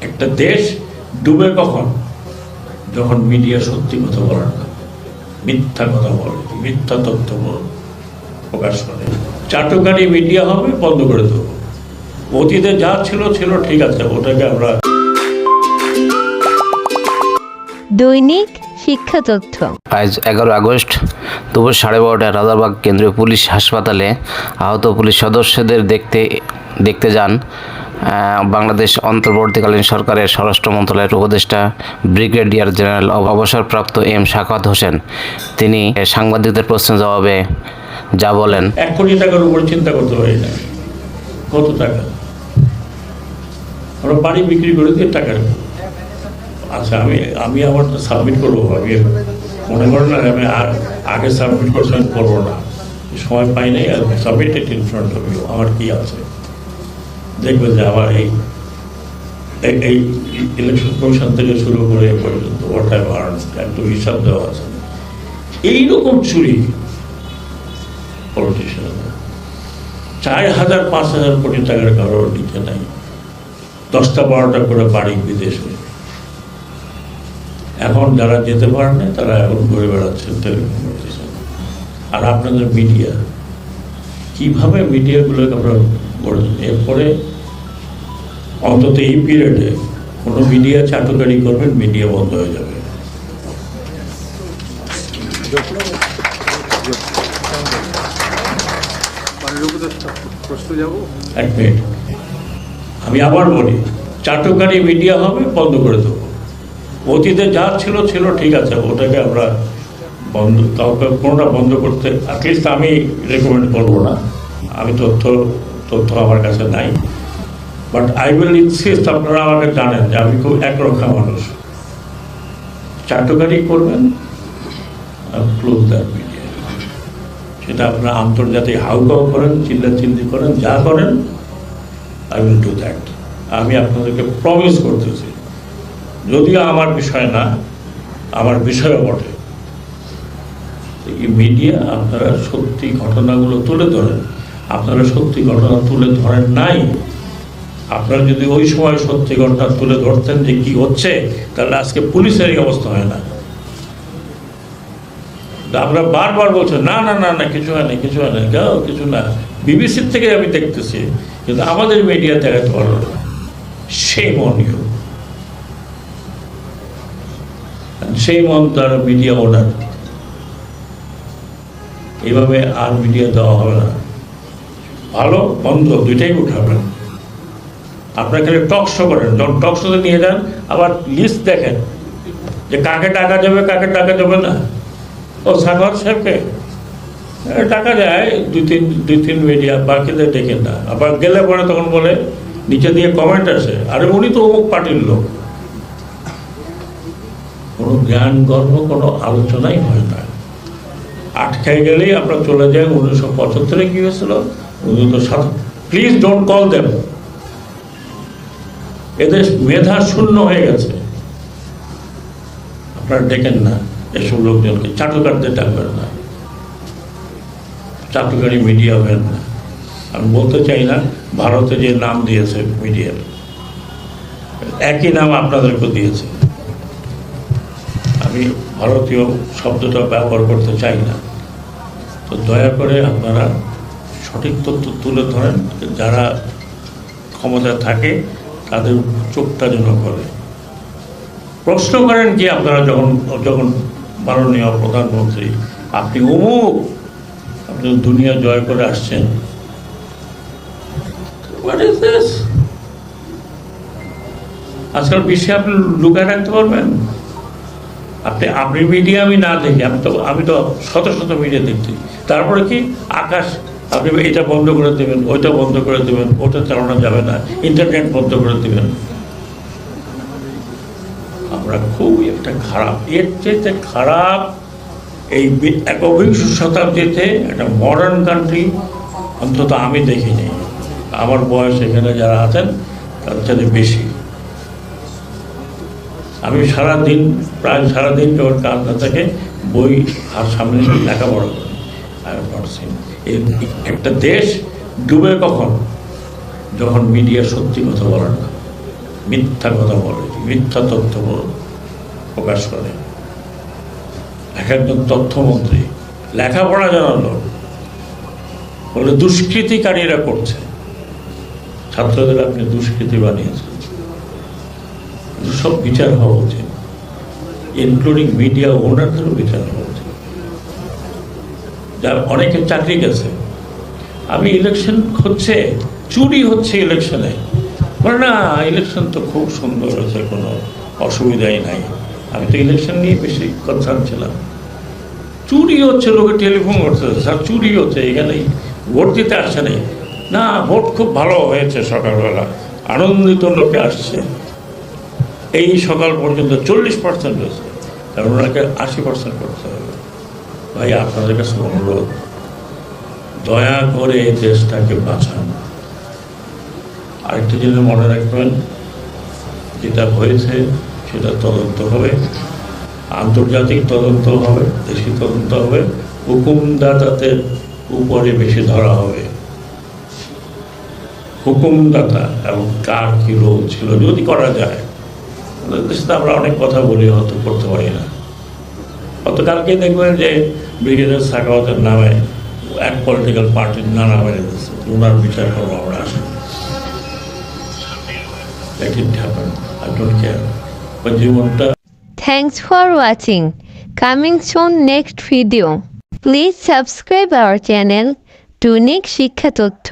একটা দেশ ডুবে কখন? যখন মিডিয়া সত্যি কথা বলে না। মিথ্যা কথা বলে। মিথ্যা তথ্য প্রকাশ করে। চাটুকারি মিডিয়া হবে, বন্ধ করে দেবো। অতীতে যা ছিল ছিল, ঠিক আছে, ওটাকে আমরা দৈনিক শিক্ষা তথ্য। আজ এগারো আগস্ট দুপুর সাড়ে বারোটায় রাজারবাগ কেন্দ্রীয় পুলিশ হাসপাতালে আহত পুলিশ সদস্যদের দেখতে দেখতে যান বাংলাদেশ অন্তর্বর্তীকালীন সরকারের স্বরাষ্ট্র মন্ত্রণালয়ের উপদেষ্টা ব্রিগেডিয়ার জেনারেল অব- অবসরপ্রাপ্ত এম শাখাত হোসেন। তিনি সাংবাদিকদের প্রশ্নের জবাবে যা বলেন এক কোটি টাকার উপর চিন্তা করতে পারি কত টাকা? আমরা বাড়ি বিক্রি করে দিয়ে টাকা আচ্ছা আমি আমি আমার সাবমিট করব, আমি মনে করেন আমি আগে সাবমিট করছি আমি করব না। সময় পাই নাই submit it in front of you আমার কি আছে? দেখবেন যে আমার এই, এই- ইলেকশন কমিশন থেকে শুরু করে পর্যন্ত ওয়াট আই আর্ন একটু হিসাব দেওয়া আছে। এইরকম চুরি পলিটিশিয়ান চার হাজার, পাঁচ হাজার কোটি টাকার কারোর নিচে নাই। দশটা বারোটা করে বাড়ি বিদেশে। এখন যারা যেতে পারে না, তারা এখন ঘুরে বেড়াচ্ছেন আর আপনাদের মিডিয়া কীভাবে মিডিয়াগুলোকে আমরা গড়ে এরপরে অন্তত এই পিরিয়ডে কোনো মিডিয়া চাটুকারি করবেন মিডিয়া বন্ধ হয়ে যাবে। এক মিনিট। আমি আবার বলি, চাটুকারি মিডিয়া হবে, বন্ধ করে দেবো। অতীতে যা ছিল ছিল, ঠিক আছে, ওটাকে আমরা বন্ধ, কাউকে কোনোটা বন্ধ করতে অ্যাটলিস্ট আমি রেকমেন্ড করব না। আমি তথ্য তথ্য আমার কাছে নাই। বাট আই উইল ইনসিস্ট আপনারা আমাকে জানেন যে আমি খুব একরক্ষা মানুষ। চাটুকারি করবেন ক্লোজ দ্যাট সেটা আপনারা আন্তর্জাতিক হাউকাউ করেন চিল্লা চিল্লি করেন, যা করেন আই উইল ডু দ্যাট আমি আপনাদেরকে প্রমিস করতেছি। যদিও আমার বিষয় না, আমার বিষয়ও বটে। এই মিডিয়া আপনারা সত্যি ঘটনাগুলো তুলে ধরেন। আপনারা সত্যি ঘটনা তুলে ধরেন নাই। আপনারা যদি ওই সময় সত্যি ঘটনা তুলে ধরতেন যে কি হচ্ছে, তাহলে আজকে পুলিশের অবস্থা হয় না। আমরা বারবার বলছি, না না না না, কিছু হয় না, কিছু হয় না কিছু না। বিবিসির থেকে আমি দেখতেছি, কিন্তু আমাদের মিডিয়া দেখাতে পারল না। সেই মনীয় সেই মন তার মিডিয়া অর্ডার এইভাবে আর মিডিয়া দেওয়া হবে না। ভালো, বন্ধ, দুইটাই উঠাবেন আপনার খালি টক শো করেন। যখন টক শোতে নিয়ে যান, আবার লিস্ট দেখেন। যে কাকে টাকা যাবে কাকে টাকা যাবে না। ও সাগর সাহেবকে টাকা যায় দুই তিন দুই তিন মিডিয়া বাকিদের ডেকে না। আবার গেলে পরে তখন বলে, নিচে দিয়ে কমেন্ট আসে। আরে উনি তো অমুক পার্টির লোক। জ্ঞান, গর্ব কোনো আলোচনাই হয় না। আটকায় গেলেই আমরা চলে যাই উনিশশো পঁচাত্তরে কি হয়েছিল? উনিশশো সাত প্লিজ ডোন্ট কল দেম এদের মেধা শূন্য হয়ে গেছে। আপনারা ডেকেন না, এসব লোকজনকে চাটুকারদের ডাকবেন না। চাটুকারি মিডিয়া হবেন না। আমি বলতে চাই না, ভারতে যে নাম দিয়েছে মিডিয়ার একই নাম আপনাদেরকে দিয়েছে। আমি ভারতীয় শব্দটা ব্যবহার করতে চাই না। তো দয়া করে আপনারা সঠিক তথ্য তুলে ধরেন, যারা ক্ষমতা থাকে তাদের চোখটা যেন করে প্রশ্ন করেন কি আপনারা যখন যখন মাননীয় প্রধানমন্ত্রী, আপনি অমুক, আপনি দুনিয়া জয় করে আসছেন? আজকাল বিশ্বে আপনি লুকায় রাখতে পারবেন? আপনি আপনি মিডিয়া আমি না দেখি, আমি তো আমি তো শত শত মিডিয়া দেখছি। তারপরে কি? আকাশ, আপনি এটা বন্ধ করে দেবেন, ওইটা বন্ধ করে দেবেন ওটা চালানো যাবে না ইন্টারনেট বন্ধ করে দেবেন। আমরা খুবই একটা খারাপ, এর চেয়ে খারাপ এই একবিংশ শতাব্দীতে একটা মডার্ন কান্ট্রি অন্তত আমি দেখিনি। আমার বয়স এখানে যারা আছেন, তাদের বেশি। আমি সারাদিন, প্রায় সারাদিন যখন কাজ না থাকে, বই আর সামনে লেখাপড়া করি। হ্যাভ একটা দেশ ডুবে কখন? যখন মিডিয়া সত্যি কথা বলে না, মিথ্যা কথা বলে, মিথ্যা তথ্য প্রকাশ করে। এক একজন তথ্যমন্ত্রী লেখাপড়া জানালো বলে দুষ্কৃতিকারীরা করছে। ছাত্রদের আপনি দুষ্কৃতি বানিয়েছেন। সব বিচার হওয়া উচিত ইনক্লুডিং মিডিয়া ওনারদেরও বিচার হওয়া উচিত। যার অনেকে চাকরি গেছে। আমি ইলেকশন হচ্ছে, চুরি হচ্ছে ইলেকশনে বলে, না ইলেকশন তো খুব সুন্দর হয়েছে, কোনো অসুবিধাই নাই। আমি তো ইলেকশন নিয়ে বেশি কনসার্ন ছিলাম। চুরি হচ্ছে, লোকে টেলিফোন করছে, স্যার, চুরি হচ্ছে এখানে ভোট দিতে আসছে না। না, ভোট খুব ভালো হয়েছে সকালবেলা। আনন্দিত লোকে আসছে। এই সকাল পর্যন্ত চল্লিশ পার্সেন্ট হয়েছে। কারণ ওনাকে আশি পার্সেন্ট করতে হবে। ভাই, আপনাদের কাছে অনুরোধ, দয়া করে এই দেশটাকে বাঁচান। আরেকটা জিনিস মনে রাখবেন, যেটা হয়েছে সেটা তদন্ত হবে। আন্তর্জাতিক তদন্ত হবে, দেশি তদন্ত হবে। হুকুমদাতাদের উপরে বেশি ধরা হবে। হুকুমদাতা এবং কার কি রোল ছিল যদি করা যায় আমাদের দেশে তো আমরা অনেক কথা বলি হয়তো করতে পারি না। গতকালকে দেখবেন যে ব্রিগেডিয়ার সাকাওয়াতের নামে এক পলিটিক্যাল পার্টির নানা মেরে দিচ্ছে ওনার বিচার করব আমরা Thanks for watching. Coming soon next video. Please subscribe our channel, Tunic শিক্ষা তথ্য